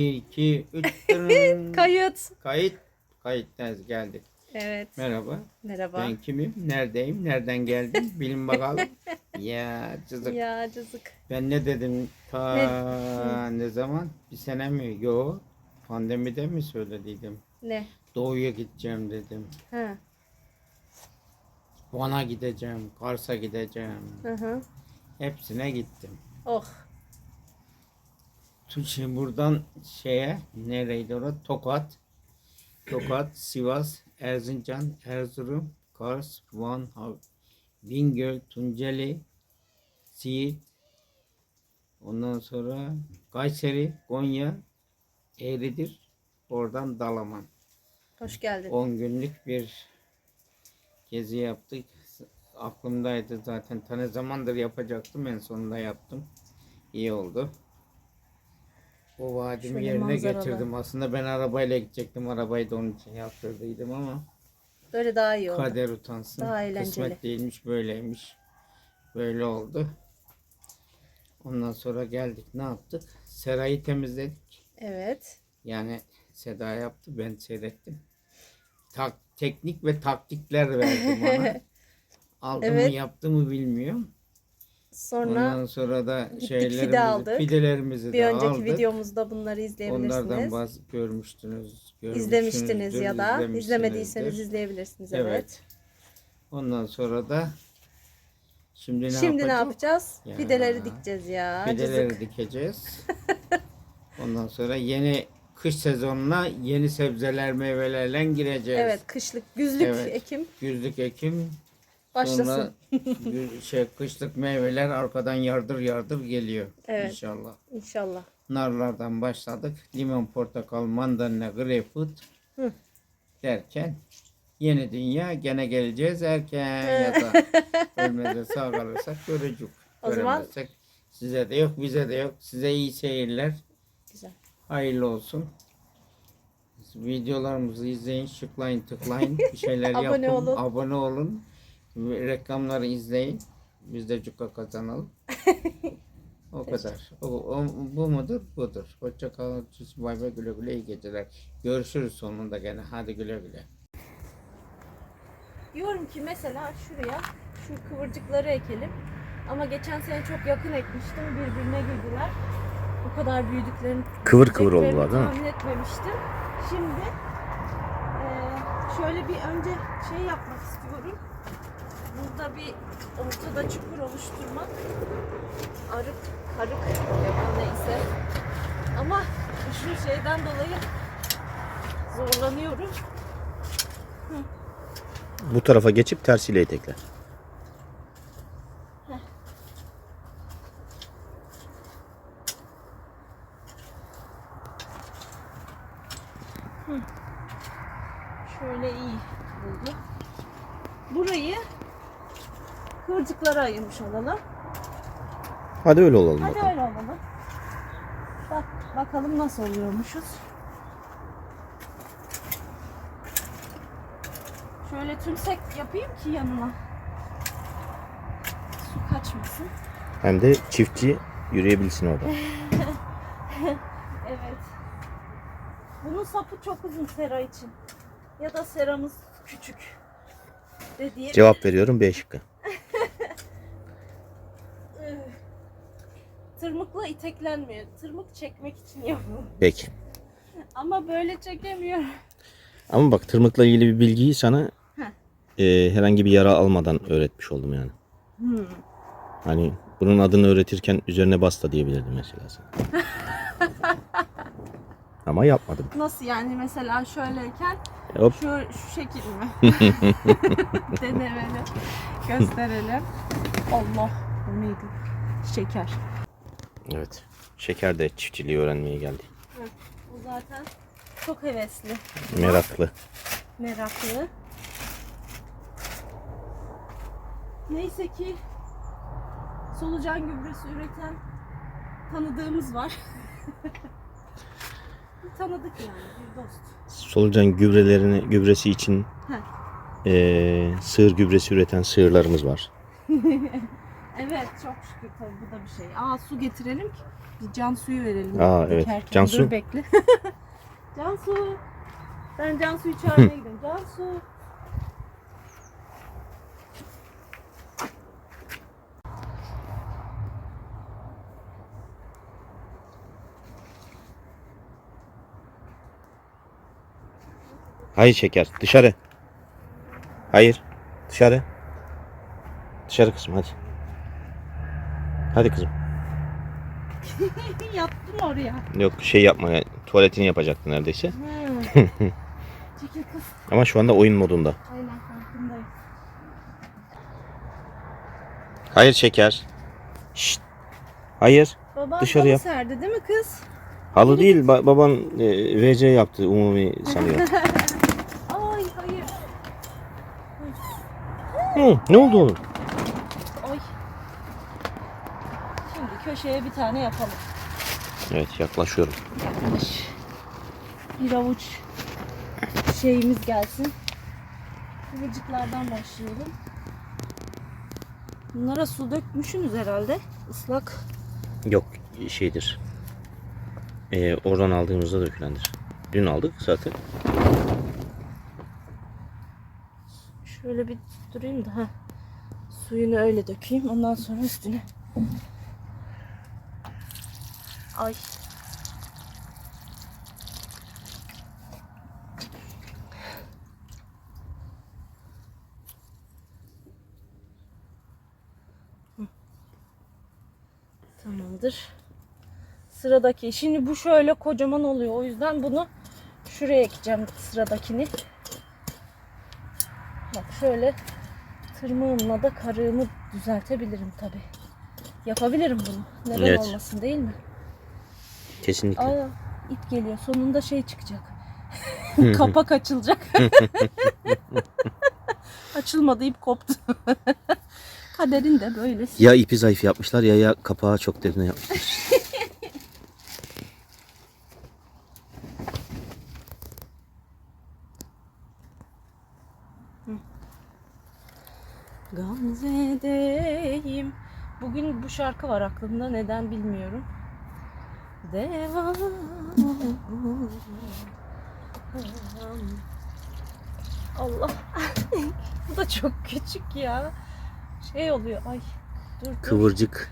2, 3, tırın. Kayıt. Kayıt. Kayıttayız geldik. Evet. Merhaba. Merhaba. Ben kimim? Neredeyim? Nereden geldim? Bilin bakalım. ya cızık. Ya cızık. Ben ne dedim ta ne, zaman? Bir sene mi? Yo. Pandemide mi söylediydim? Ne? Doğuya gideceğim dedim. Ha. Van'a gideceğim. Kars'a gideceğim. Hı hı. Hepsine gittim. Oh. Şimdi buradan şeye nereydi orası? Tokat. Tokat, Sivas, Erzincan, Erzurum, Kars, Van, Bingöl, Tunceli, Siirt, ondan sonra Kayseri, Konya, Eğridir, oradan Dalaman. Hoş geldin. 10 günlük bir gezi yaptık. Aklımdaydı zaten. Ta ne zamandır yapacaktım. En sonunda yaptım. İyi oldu. O vaadimi Şöyle yerine manzaralı. getirdim. Aslında ben arabayla gidecektim. Arabayı da onun için yaptırdıydım ama Böyle daha iyi oldu. kader utansın. Daha eğlenceli. Kısmet değilmiş böyleymiş. Böyle oldu. Ondan sonra geldik. Ne yaptık? Serayı temizledik. Evet. Yani Seda yaptı, ben seyrettim. Tak, teknik ve taktikler verdi bana. Aldı Evet. mı yaptı mı bilmiyorum. Sonra Ondan sonra da şeylerimizi, fide aldık. fidelerimizi bir de önceki aldık. videomuzda bunları Onlardan izleyebilirsiniz. bazı görmüştünüz. İzlemiştiniz ya da izlemediyseniz izleyebilirsiniz. Evet. Evet. Ondan sonra da şimdi ne Şimdi ne yapacağız? yapacağız? Ya. Fideleri dikeceğiz ya. Fideleri Cızık. dikeceğiz. Ondan sonra yeni kış sezonuna yeni sebzeler meyvelerle gireceğiz. Evet, kışlık, güzlük Evet. ekim Güzlük ekim başlasın. sonra şey kışlık meyveler arkadan yardır yardır geliyor Evet. inşallah. İnşallah. Narlardan başladık. Limon, portakal, mandalina, greyfurt Hı. derken yeni dünya gene geleceğiz erken ya da ölmede sağ kalırsak göreceğiz. O zaman- Göremezsek size de yok bize de yok. Size iyi seyirler. Güzel. Hayırlı olsun. Videolarımızı izleyin, şıklayın, tıklayın, bir şeyler Abone yapın, olun. abone olun, reklamları izleyin. Biz de cukka kazanalım. o kadar. O, o- bu mudur? Budur. Hoşça kalın. Bay bay güle güle iyi geceler. Görüşürüz sonunda gene. Hadi güle güle. Diyorum ki mesela şuraya şu kıvırcıkları ekelim. Ama geçen sene çok yakın ekmiştim. Birbirine girdiler. Bu kadar büyüdüklerini Kıvır kıvır oldular değil mi? tahmin etmemiştim. Şimdi eee, şöyle bir önce şey yapmak istiyorum. Burada bir ortada çukur oluşturmak. Arık, karık ya da neyse. Ama şu şeyden dolayı zorlanıyorum. Bu tarafa geçip tersiyle itekle. Şöyle iyi oldu. Burayı kıvırcıklara ayırmış olalım. Hadi öyle olalım Hadi bakalım. öyle olalım. Bak bakalım nasıl oluyormuşuz. Şöyle tümsek yapayım ki yanına. Su kaçmasın. Hem de çiftçi yürüyebilsin orada. Evet. Bunun sapı çok uzun sera için. Ya da seramız küçük. Dediğim. Cevap veriyorum B şıkkı. Tırmıkla iteklenmiyor. Tırmık çekmek için yapıyorum. Peki. Ama böyle çekemiyorum. Ama bak tırmıkla ilgili bir bilgiyi sana e, herhangi bir yara almadan öğretmiş oldum yani. Hmm. Hani bunun adını öğretirken üzerine basta diyebilirdim mesela sana. Ama yapmadım. Nasıl yani mesela şöyleyken Hop. şu, şu şekil mi? Denemeli. Gösterelim. Allah. Bu neydi? Şeker. Evet. Şeker de çiftçiliği öğrenmeye geldi. O zaten çok hevesli. Meraklı. meraklı. Neyse ki solucan gübresi üreten tanıdığımız var. Tanıdık yani bir dost. Solucan gübrelerini gübresi için Heh. e, sığır gübresi üreten sığırlarımız var. Evet çok şükür tabii bu da bir şey. Aa su getirelim ki bir can suyu verelim. Aa, evet. dikerken. Cansu. Dur bekle. Cansu. Ben Cansu'yu çağırmaya gidiyorum. Cansu. Hayır şeker. Dışarı. Hayır. Dışarı. Dışarı kızım hadi. Hadi kızım. Yattım oraya. Yok şey yapma. ya, Tuvaletini yapacaktı neredeyse. Hmm. Çekil kız. Ama şu anda oyun modunda. Aynen farkındayım. Hayır şeker. Şşt. Hayır. Baban Dışarı yap. serdi değil mi kız? Halı değil. ba- baban e, VC yaptı umumi sanıyor. Ay hayır. Hı, ne oldu oğlum? Ay. Şimdi köşeye bir tane yapalım. Evet yaklaşıyorum. Yaklaş. Bir avuç şeyimiz gelsin. Kıvırcıklardan başlayalım. Bunlara su dökmüşsünüz herhalde. Islak. Yok şeydir. Ee, oradan aldığımızda dökülendir. Dün aldık zaten. Şöyle bir durayım da. Heh. Suyunu öyle dökeyim. Ondan sonra üstüne. Ay. Tamamdır. Sıradaki. Şimdi bu şöyle kocaman oluyor. O yüzden bunu şuraya ekeceğim sıradakini. Bak şöyle tırmığımla da karığımı düzeltebilirim tabi. Yapabilirim bunu. Neden Evet. olmasın değil mi? Kesinlikle. Aa ip geliyor. Sonunda şey çıkacak. Kapak açılacak. Açılmadı ip koptu. Kaderin de böyle. Ya ipi zayıf yapmışlar ya ya kapağı çok derine yapmışlar. Gamze'deyim. Bugün bu şarkı var aklımda. Neden bilmiyorum. Devam. Allah. bu da çok küçük ya. Şey oluyor. Ay. Dur dur. Kıvırcık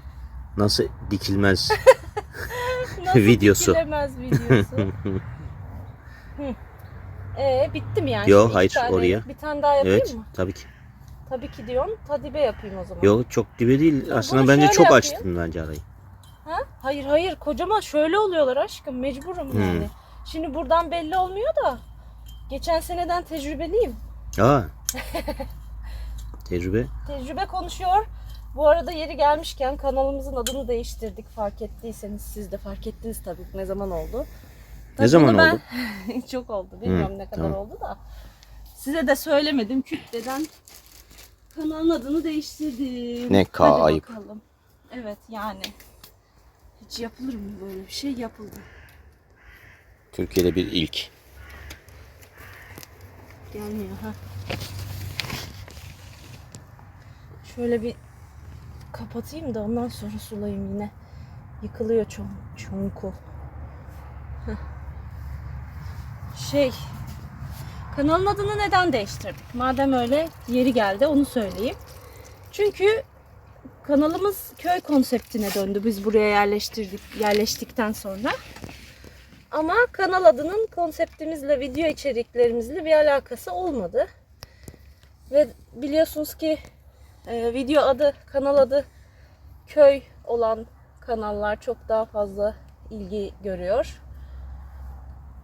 nasıl dikilmez. Nasıl videosu. dikilemez videosu. Ee, bitti mi yani? Yo, Şimdi iki hayır, tane- oraya. Bir tane daha yapayım evet mı? tabii ki. Tabii ki diyorsun. Tadibe yapayım o zaman. Yok çok dibe değil. Aslında bunu bence çok yapayım. açtın bence arayı. Ha? Hayır hayır kocaman şöyle oluyorlar aşkım mecburum Hmm. yani. Şimdi buradan belli olmuyor da geçen seneden tecrübeliyim. Aa. Tecrübe. Tecrübe konuşuyor. Bu arada yeri gelmişken kanalımızın adını değiştirdik fark ettiyseniz siz de fark ettiniz tabii ne zaman oldu. Tabii zaman bunu ben- oldu? Çok oldu bilmiyorum Hı, ne kadar tamam. oldu da. Size de söylemedim kütleden kanalın adını değiştirdim. Ne ka- Hadi ayıp. bakalım. Evet yani. Hiç yapılır mı böyle bir şey yapıldı. Türkiye'de bir ilk. Gelmiyor ha. Şöyle bir kapatayım da ondan sonra sulayayım yine. Yıkılıyor çon çonku. Heh. Şey, kanalın adını neden değiştirdik? Madem öyle yeri geldi onu söyleyeyim. Çünkü kanalımız köy konseptine döndü biz buraya yerleştirdik yerleştikten sonra. Ama kanal adının konseptimizle, video içeriklerimizle bir alakası olmadı. Ve biliyorsunuz ki e, video adı, kanal adı köy olan kanallar çok daha fazla ilgi görüyor.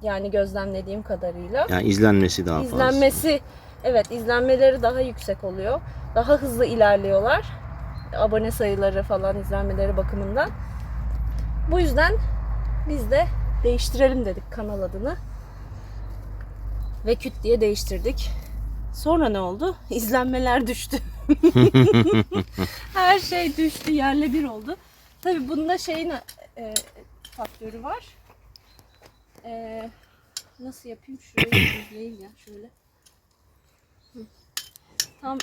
Yani gözlemlediğim kadarıyla. Yani izlenmesi daha fazla. İzlenmesi, evet izlenmeleri daha yüksek oluyor. Daha hızlı ilerliyorlar. Abone sayıları falan izlenmeleri bakımından. Bu yüzden biz de değiştirelim dedik kanal adını. Ve küt diye değiştirdik. Sonra ne oldu? İzlenmeler düştü. Her şey düştü, yerle bir oldu. Tabii bunda şeyin e, faktörü var. E, nasıl yapayım? Şurayı düzleyeyim ya şöyle. Hı. Tam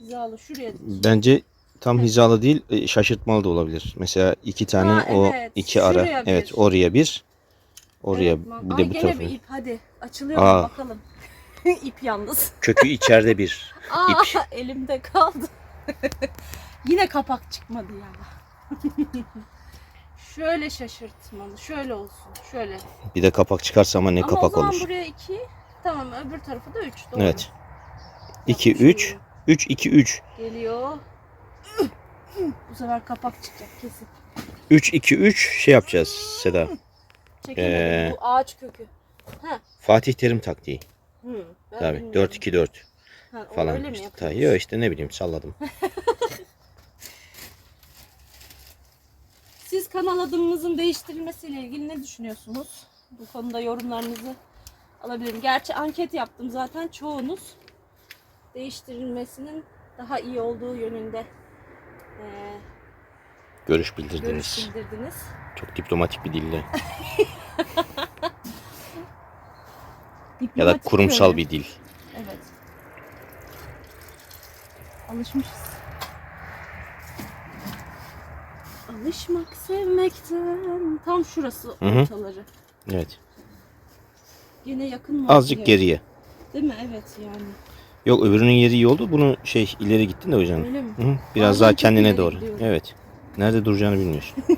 hizalı şuraya Bence tam hizalı değil e, şaşırtmalı da olabilir. Mesela iki tane Ha, o evet. iki ara. Şuraya bir. Evet oraya bir. Oraya Evet, man- bir Ay, de bu gene tarafa. bir ip hadi. Açılıyor mu Aa. bakalım. ip yalnız. Kökü içeride bir. Aa İp. elimde kaldı. Yine kapak çıkmadı ya. şöyle şaşırtmalı. Şöyle olsun. Şöyle. Bir de kapak çıkarsa ama ne Ama o kapak zaman olur. buraya iki. Tamam öbür tarafı da üç. Doğru. Evet. 2 Yapmış 3 oluyor. 3 2 3. Geliyor. Bu sefer kapak çıkacak kesin. 3 2 3 şey yapacağız Seda. Çekemedim Ee, bu ağaç kökü. Fatih Terim taktiği. Hı, ben Tabii bilmiyorum. 4 2 4 Ha, falan öyle mi işte. Ta, yo işte ne bileyim salladım. Siz kanal adımınızın değiştirilmesiyle ilgili ne düşünüyorsunuz? Bu konuda yorumlarınızı alabilirim. Gerçi anket yaptım zaten çoğunuz değiştirilmesinin daha iyi olduğu yönünde eee Görüş görüş bildirdiniz. bildirdiniz. Çok diplomatik bir dille. Ya da kurumsal böyle. bir dil. Evet. Alışmışız. Alışmak sevmekten. Tam şurası Hı hı. ortaları. Evet. Yine yakın mı? Azıcık geriye. Değil mi? Evet yani. Yok öbürünün yeri iyi oldu. Bunu şey ileri gittin de hocam. Öyle mi? Hı. Biraz Bazen daha kendine doğru. gidiyorum. Evet. Nerede duracağını bilmiyorsun.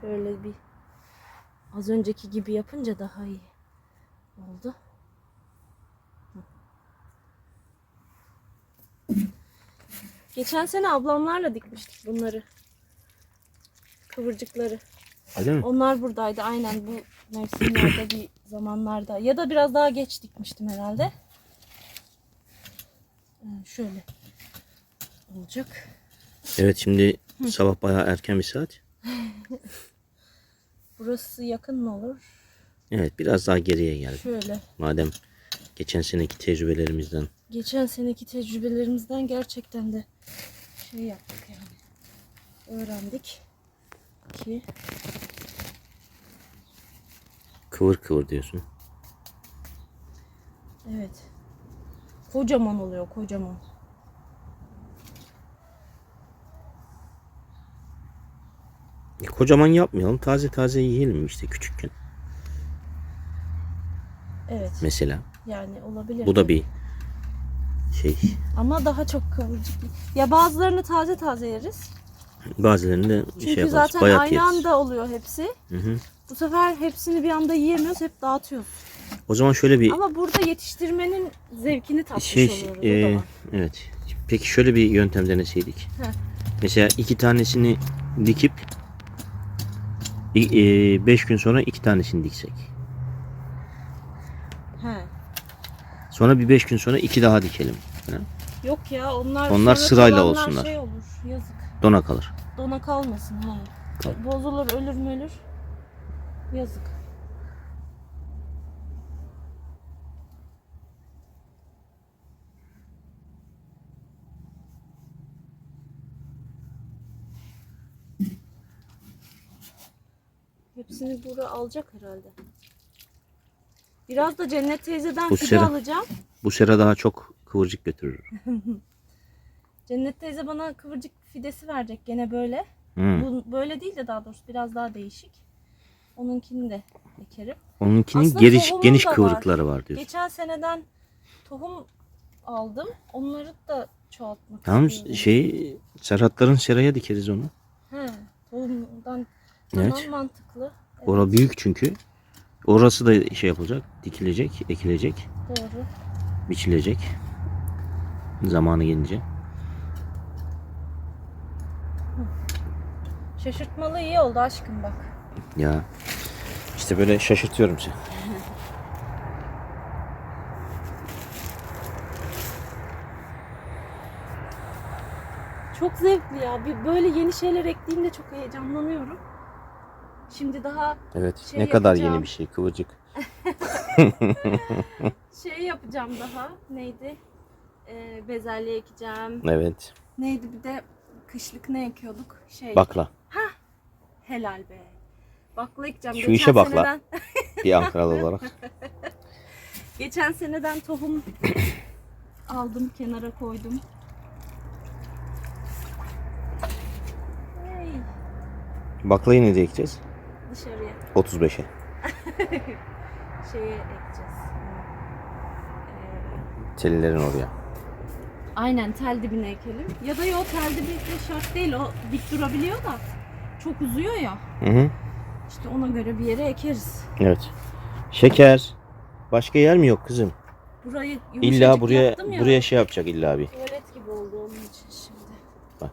Şöyle bir az önceki gibi yapınca daha iyi oldu. Geçen sene ablamlarla dikmiştik bunları. Kıvırcıkları. Öyle mi? Onlar buradaydı aynen bu mevsimlerde bir zamanlarda. Ya da biraz daha geç dikmiştim herhalde. Ee, şöyle olacak. Evet şimdi sabah bayağı erken bir saat. Burası yakın mı olur? Evet biraz daha geriye geldi. Şöyle. Madem geçen seneki tecrübelerimizden Geçen seneki tecrübelerimizden gerçekten de şey yaptık yani. Öğrendik ki kıvır kıvır diyorsun. evet. Kocaman oluyor kocaman. E, kocaman yapmayalım. Taze taze yiyelim işte küçükken. Evet. Mesela. Yani olabilir. Bu da bir şey. Ama daha çok kıvırcık. Ya bazılarını taze taze yeriz. Bazılarını da Çünkü şey yaparız. zaten Bayat aynı yeriz. anda oluyor hepsi. Hı hı. Bu sefer hepsini bir anda yiyemiyoruz. Hep dağıtıyoruz. O zaman şöyle bir Ama burada yetiştirmenin zevkini tatmış şey oluyoruz. e, evet. Peki şöyle bir yöntem deneseydik. Heh. Mesela iki tanesini dikip 5 gün sonra iki tanesini diksek. He. Sonra bir 5 gün sonra iki daha dikelim. falan. Yok ya onlar Onlar sonra sırayla kalanlar olsunlar. Şey olur yazık. Dona kalır. Dona kalmasın ha. Tamam. Bozulur ölür mü ölür. Yazık. Hepsini burada alacak herhalde. Biraz da Cennet teyzeden Bu fide sera- alacağım. Bu sera daha çok kıvırcık götürür. Cennet teyze bana kıvırcık fidesi verecek gene böyle. Hı. Bu böyle değil de daha doğrusu biraz daha değişik. Onunkini de ekerim. Onunkinin Aslında geniş tohumun geniş da var. var diyorsun. Geçen seneden tohum aldım. Onları da çoğaltmak Tamam istiyorum. şey Serhatların seraya dikeriz onu. He, tohumdan Evet. mantıklı. Evet, Ora büyük çünkü. Orası da şey yapılacak, dikilecek, ekilecek, doğru. biçilecek. Zamanı gelince. Şaşırtmalı iyi oldu aşkım bak. Ya işte böyle şaşırtıyorum seni. Çok zevkli ya. Bir böyle yeni şeyler ekleyince çok heyecanlanıyorum. Şimdi daha Evet. Şey ne kadar yapacağım. yeni bir şey kıvırcık. şey yapacağım daha. Neydi? Ee, bezelye ekeceğim. Evet. Neydi bir de kışlık ne ekiyorduk? Şey. Bakla. Helal be. Bakla ekeceğim. Şu Geçen işe bakla. seneden- Bir Ankaralı olarak. Geçen seneden tohum aldım kenara koydum. Hey, Baklayı ne ekeceğiz? Dışarıya 35'e. şeye ekeceğiz. Ee, Tellilerin oraya. aynen tel dibine ekelim. Ya da yo tel dibi de şart değil o dik durabiliyor da çok uzuyor ya. Hı hı. İşte ona göre bir yere ekeriz. Evet. Şeker. Başka yer mi yok kızım? Burayı İlla buraya ya. buraya şey yapacak illa bir. Tuvalet gibi oldu onun için şimdi. Bak.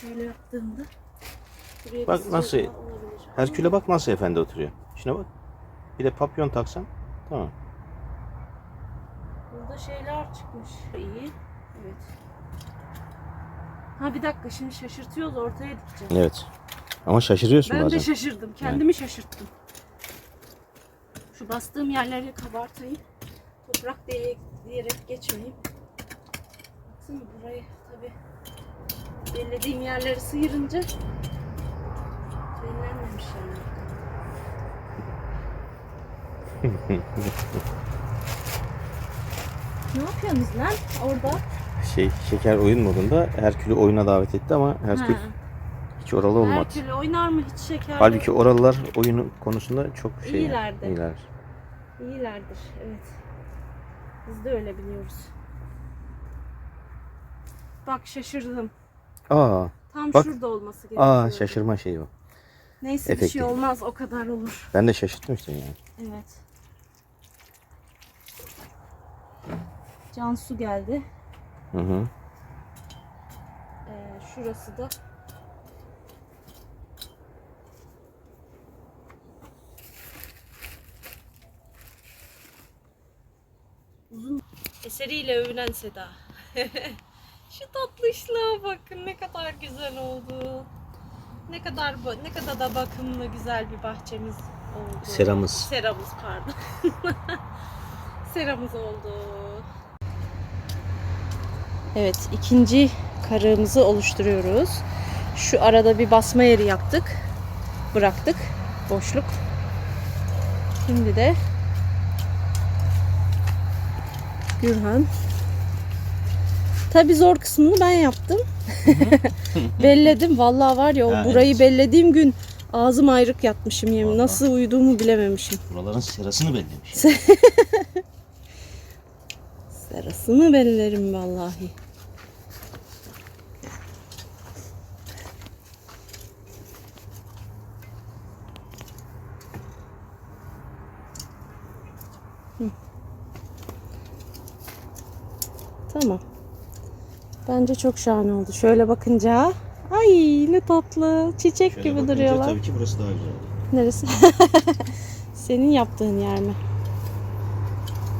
Şöyle yaptığımda buraya Bak nasıl-. Herkül'e bak nasıl efendi oturuyor. Şuna bak. Bir de papyon taksan. Tamam. Burada şeyler çıkmış. İyi. Evet. Ha bir dakika şimdi şaşırtıyoruz ortaya dikeceğim. Evet. Ama şaşırıyorsun Ben bazen. de şaşırdım. Kendimi şaşırttım. Şu bastığım yerleri kabartayım. Toprak diye, diyerek geçmeyeyim. Baksana burayı tabi bellediğim yerleri sıyırınca bellenmemiş yani. ne yapıyorsunuz lan orada? Şey şeker oyun modunda Herkül'ü oyuna davet etti ama Herkül Ha. hiç oralı olmadı. Herkül oynar mı hiç şeker? Halbuki oralılar oyunu konusunda çok şey. İyilerdi. iyiler. İyilerdir, evet. Biz de öyle biliyoruz. Bak şaşırdım. Aa, Tam Bak. şurada olması gerekiyor. aa şaşırma şeyi o. Neyse bir Efekti. şey olmaz, o kadar olur. Ben de şaşırtmıştım yani. Evet. Cansu geldi. Hı hı. Ee, şurası da uzun eseriyle övünen Seda. Şu tatlışlığa bakın ne kadar güzel oldu. Ne kadar ne kadar da bakımlı güzel bir bahçemiz oldu. Seramız. Seramız pardon. Seramız oldu. Evet, ikinci karığımızı oluşturuyoruz. Şu arada bir basma yeri yaptık. Bıraktık. Boşluk. Şimdi de Gürhan. Tabi zor kısmını ben yaptım. Belledim. Vallahi var ya o Ha, burayı evet. bellediğim gün ağzım ayrık yatmışım yemin. Vallahi. Nasıl uyuduğumu bilememişim. Buraların serasını bellemiş. Serasını bellerim vallahi. Hı. Tamam. Bence çok şahane oldu. Şöyle bakınca ay ne tatlı. Çiçek gibi duruyorlar. tabii ki burası daha güzel oldu. Neresi? Senin yaptığın yer mi?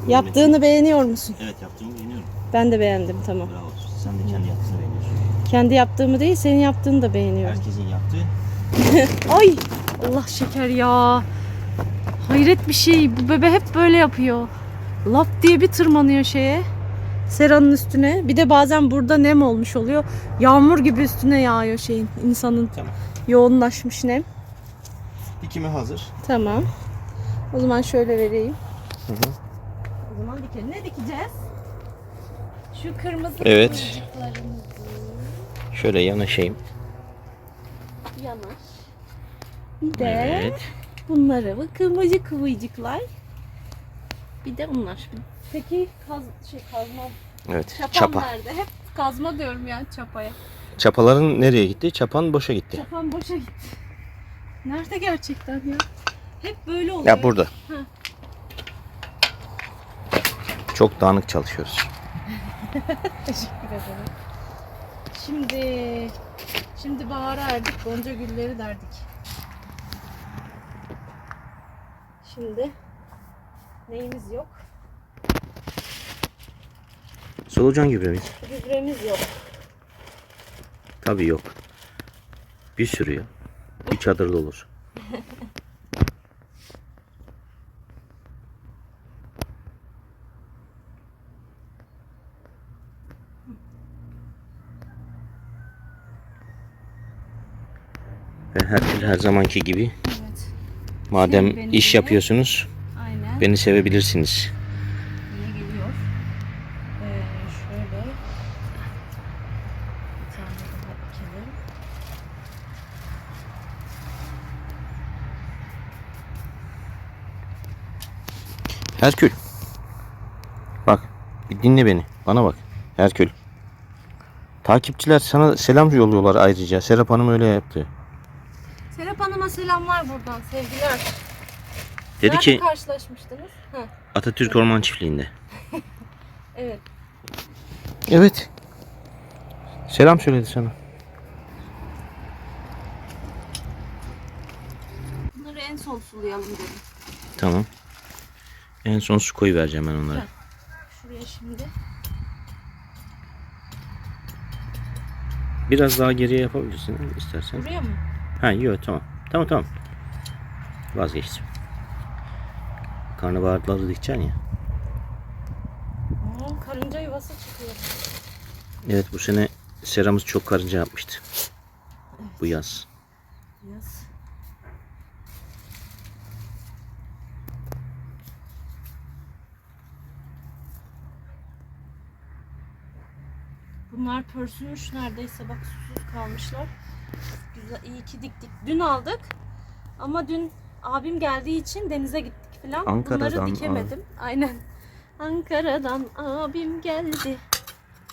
Yaptığını beğeniyor musun? Evet yaptığımı beğeniyorum. Ben de beğendim tamam. Bravo. Sen de kendi yaptığını beğeniyorsun. Kendi yaptığımı değil, senin yaptığını da beğeniyorum. Herkesin yaptığı Ay! Allah şeker ya. Hayret bir şey. Bu bebe hep böyle yapıyor. Lap diye bir tırmanıyor şeye. Seranın üstüne. Bir de bazen burada nem olmuş oluyor. Yağmur gibi üstüne yağıyor şeyin. insanın Tamam. yoğunlaşmış nem. dikimi hazır. Tamam. O zaman şöyle vereyim. Hı hı. O zaman dikelim. Ne dikeceğiz? Şu kırmızı Evet. Şöyle yanaşayım. yanaş. Bir de bunları bu kıvırcık kıvırcıklar. Bir de bunlar. Peki kaz, şey kazma Evet. çapam Çapa. nerede? Hep kazma diyorum ya çapaya. Çapaların nereye gitti? Çapan boşa gitti. Çapam boşa gitti. Nerede gerçekten ya? Hep böyle oluyor. Ya burada. Hı. Çok dağınık çalışıyoruz. Teşekkür ederim. Şimdi şimdi bahara erdik. Gonca gülleri derdik. Şimdi neyimiz yok? Solucan gübremiz. Gübremiz yok. Tabii yok. Bir sürü ya. Bir çadırda olur. Herkül her zamanki gibi. Evet. Madem iş yapıyorsunuz Aynen. beni sevebilirsiniz. Şöyle bir tane daha ekelim. Herkül. Bak bir dinle beni. Bana bak. Herkül. Takipçiler sana selam yolluyorlar ayrıca. Serap Hanım öyle yaptı. Serap Hanım'a selamlar buradan. Sevgiler. Dedi Nerede ki karşılaşmıştınız? Heh, Atatürk Orman Çiftliği'nde. evet. Evet. Selam söyledi sana. Bunları en son sulayalım dedim. Tamam. En son su koyu vereceğim ben onlara. Şuraya şimdi. Biraz daha geriye yapabilirsin istersen. Buraya mı? Ha yok tamam. Tamam tamam. Vazgeçtim. Karnabaharları dikeceksin ya. Yuvası çıkıyor. Evet bu sene seramız çok karınca yapmıştı. Bu yaz. Yaz. Bunlar pörsümüş neredeyse bak susuz kalmışlar. Güzel iyi ki diktik. Dün aldık ama dün abim geldiği için denize gittik falan. Ankara'dan Bunları dikemedim. Aynen. Ankara'dan abim geldi.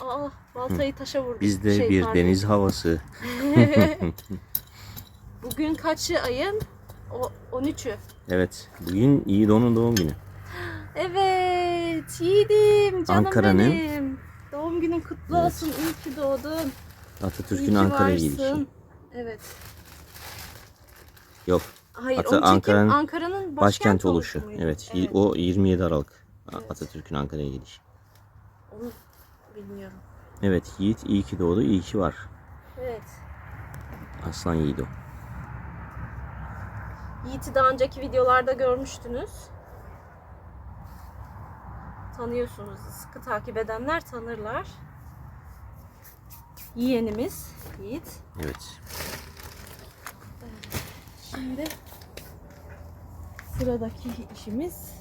Aa baltayı taşa vurdum. Bizde Şey, bir pardon. deniz havası. Bugün kaçı ayın? O 13'ü. Evet. Bugün Yiğido'nun doğum günü. Evet, yiğidim, canım Ankara'nın- benim. Doğum günün kutlu Evet. olsun, iyi ki doğdun. Atatürk'ün Ankara'ya gidişi. Evet. Yok. Hayır, önceki Ankara'nın Ankara'nın başkent, Başkent oluşu. muydu? Evet. y- O 27 Aralık. Atatürk'ün Ankara'ya gidişi. Onu bilmiyorum. Evet. Yiğit iyi ki doğdu. iyi ki var. Evet. Aslan Yiğido. Yiğit'i daha önceki videolarda görmüştünüz. Tanıyorsunuz. Sıkı takip edenler tanırlar. Yeğenimiz Yiğit. Evet. Şimdi sıradaki işimiz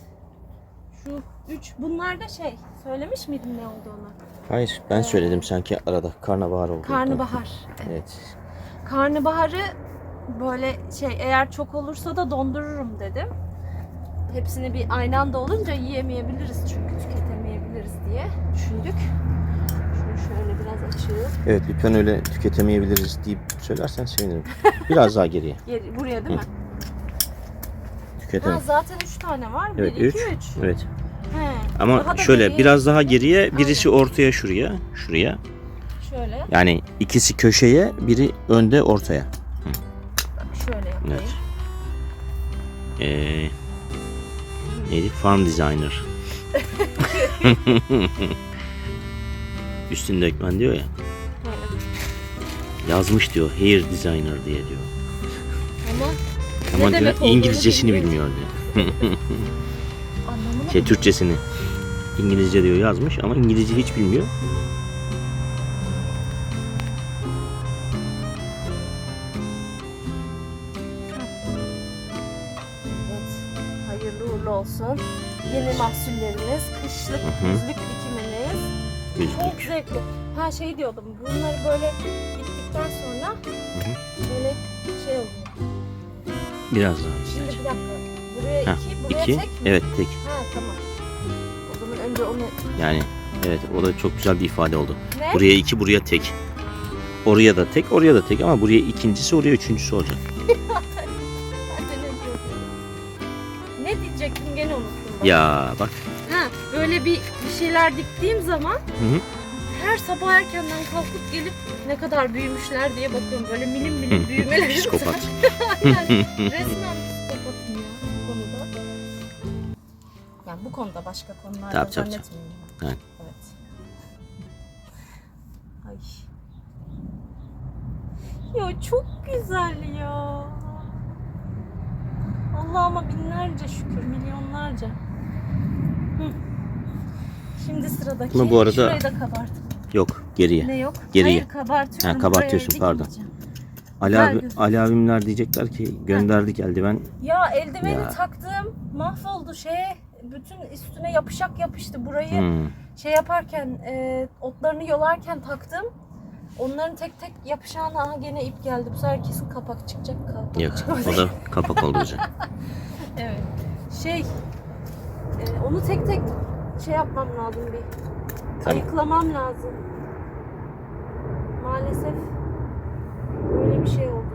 şu üç. Bunlar da şey söylemiş miydim ne olduğunu? Hayır. Ben söyledim sanki arada. Karnabahar oldu. Karnabahar. Evet. Karnabaharı böyle şey eğer çok olursa da dondururum dedim. Hepsini bir aynı anda olunca yiyemeyebiliriz çünkü tüketemeyebiliriz diye düşündük. Şunu şöyle biraz açayım. Evet. Lütfen öyle tüketemeyebiliriz deyip söylersen sevinirim. Biraz daha geriye. Geri, buraya değil mi? Ha, Tüketemem. zaten 3 tane var. 1, Evet. 2, 3. 3. Evet. He. Ama Daha da şöyle geriye biraz daha geriye, birisi ortaya şuraya, şuraya. Şöyle. Yani ikisi köşeye, biri önde ortaya. Bak şöyle yapayım. Evet. Ee, neydi? Farm Designer. Üstünde ekmen diyor ya. Yazmış diyor. Hair Designer diye diyor. Ama Ama Ne diyor, İngilizcesini bilmiyor diyor. Şey? Türkçesini. İngilizce diyor yazmış ama İngilizce hiç bilmiyor. Evet. Hayırlı uğurlu olsun. Yeni mahsulleriniz, kışlık, Hı hı. güzlük dikiminiz. Çok zevkli. Ha şey diyordum, bunları böyle diktikten sonra böyle şey oluyor. Biraz daha. Şimdi bir dakika. Buraya Ha, iki, buraya İki. tek mi? Evet tek. Ha tamam. O zaman önce onu... Yani evet o da çok güzel bir ifade oldu. Ne? Buraya iki, buraya tek. Oraya da tek, oraya da tek ama buraya ikincisi, oraya üçüncüsü olacak. Ben de ne diyordum? Ne diyecektim gene unuttum. bak. Ya bak. Ha, böyle bir, bir şeyler diktiğim zaman Hı her sabah erkenden kalkıp gelip ne kadar büyümüşler diye bakıyorum. Böyle milim milim büyümeleri. Psikopat. Aynen. Resmen konuda başka konularda Tabii, tabii, tabii. zannetmiyorum. Evet. Evet. Ay. Ya çok güzel ya. Allah'ıma binlerce şükür, milyonlarca. Hı. Şimdi sıradaki. Ama bu arada- Şurayı da kabart. Yok geriye. Ne yok? Geriye. Hayır kabartıyorum. Ha, kabartıyorsun, Buraya pardon. dikmeyeceğim. Ali abi. Ali abimler diyecekler ki gönderdik eldiven. Ya eldiveni Ya. taktım mahvoldu şeye bütün üstüne yapışak yapıştı burayı Hmm. şey yaparken e, otlarını yolarken taktım. Onların tek tek yapışağına aha gene ip geldi. Bu sefer kesin kapak çıkacak. Kapak Yok çıkmadı. o da kapak olacak. Evet. Şey e, onu tek tek şey yapmam lazım bir. Ayıklamam lazım. Maalesef böyle bir şey oldu.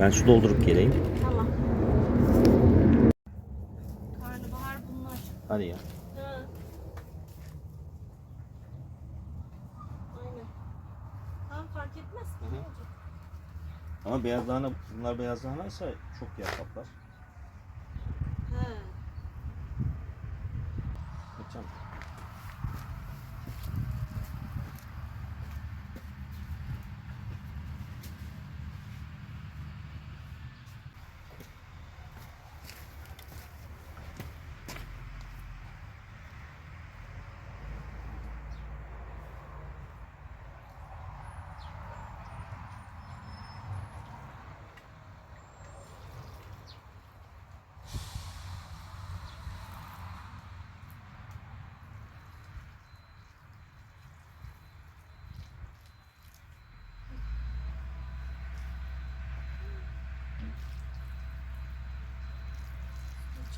Ben su doldurup geleyim. Tamam. Karnabahar bunlar. Hadi ya. Ha. Aynen. Tamam fark etmez. Hı hı. Ama beyaz lahana, bunlar beyaz lahanaysa çok yer kaplar. He. Geçeceğim.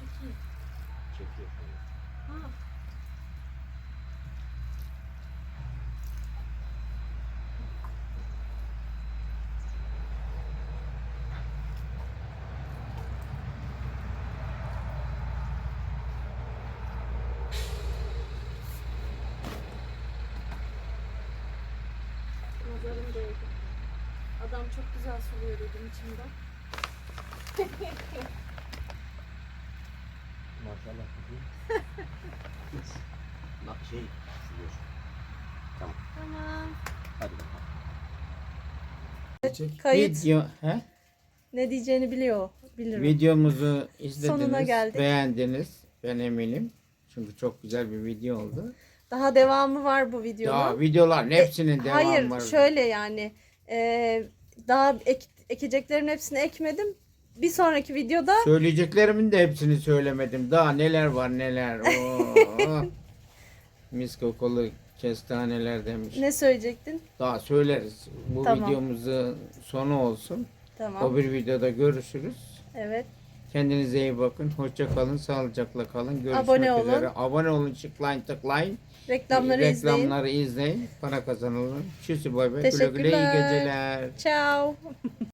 Çok iyi. Çekiyor. Ha. Nazarım değdi. Adam çok güzel suluyor dedim içimden. Maşallah. Bak şey suluyor. Tamam. Tamam. Hadi bakalım. Kayıt. Video, he? Ne diyeceğini biliyor. Bilirim. Videomuzu izlediniz, Sonuna geldik. beğendiniz. Ben eminim. Çünkü çok güzel bir video oldu. Daha devamı var bu videonun. Ya videoların hepsinin devamı E, Hayır var. şöyle yani e, daha ek, ekeceklerin hepsini ekmedim. Bir sonraki videoda Söyleyeceklerimin de hepsini söylemedim. Daha neler var neler. Oo. Mis kokulu kestaneler demiş. ne söyleyecektin? Daha söyleriz. Bu Tamam. videomuzun sonu olsun. Tamam. O bir videoda görüşürüz. Evet. Kendinize iyi bakın. Hoşça kalın. Sağlıcakla kalın. Görüşmek Abone olun. üzere. Abone olun. Tıklayın tıklayın. Reklamları izleyin. Reklamları izleyin. Para kazanalım. Tschüss bay bay. Güle güle iyi Teşekkürler. geceler. Ciao.